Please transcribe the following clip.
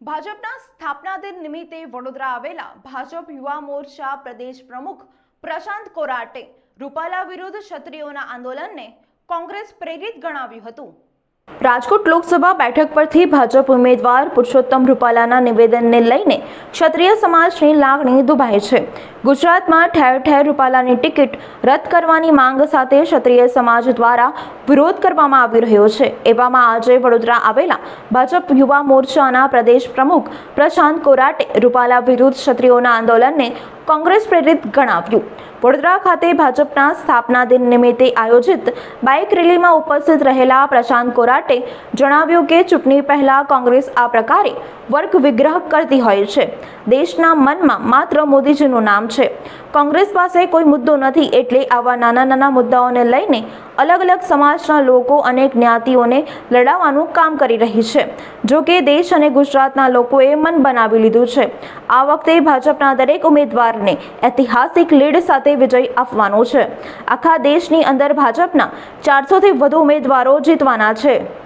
ભાજપના સ્થાપના દિન નિમિત્તે વડોદરા આવેલા ભાજપ યુવા મોરચા પ્રદેશ પ્રમુખ પ્રશાંત કોરાટે રૂપાલા વિરુદ્ધ ક્ષત્રિયોના આંદોલનને કોંગ્રેસ પ્રેરિત ગણાવ્યું હતું. રાજકોટ લોકસભા બેઠક પરથી ભાજપ ઉમેદવાર પુરુષોત્તમ રૂપાલાના નિવેદનને લઈને ક્ષત્રિય સમાજની લાગણી દુભાઈ છે. ગુજરાતમાં ઠેર ઠેર રૂપાલાની ટિકિટ રદ કરવાની માંગ સાથે ક્ષત્રિય સમાજ દ્વારા વિરોધ કરવામાં આવી રહ્યો છે. એવામાં આજે વડોદરા આવેલા ભાજપ યુવા મોરચાના પ્રદેશ પ્રમુખ પ્રશાંત કોરાટે રૂપાલા વિરુદ્ધ ક્ષત્રિયોના આંદોલનને કોંગ્રેસ પ્રેરિત ગણાવ્યું. વડોદરા ખાતે ભાજપના સ્થાપના દિન નિમિત્તે આયોજિત બાઇક રેલીમાં ઉપસ્થિત રહેલા પ્રશાંત કોરાટે જણાવ્યું કે ચૂંટણી પહેલાં કોંગ્રેસ આ પ્રકારે વર્ગ વિગ્રહ કરતી હોય છે. દેશના મનમાં માત્ર મોદીજીનું નામ છે. કોંગ્રેસ પાસે કોઈ મુદ્દો નથી એટલે આવા નાના નાના મુદ્દાઓને લઈને અલગ અલગ સમાજના લોકો અને જ્ઞાતિઓને લડાવવાનું કામ કરી રહી છે. જો કે દેશ અને ગુજરાતના લોકોએ મન બનાવી લીધું છે. આ વખતે ભાજપના દરેક ઉમેદવારને ઐતિહાસિક લીડ સાથે વિજય આપવાનો છે. આખા દેશની અંદર ભાજપના ચારસોથી વધુ ઉમેદવારો જીતવાના છે.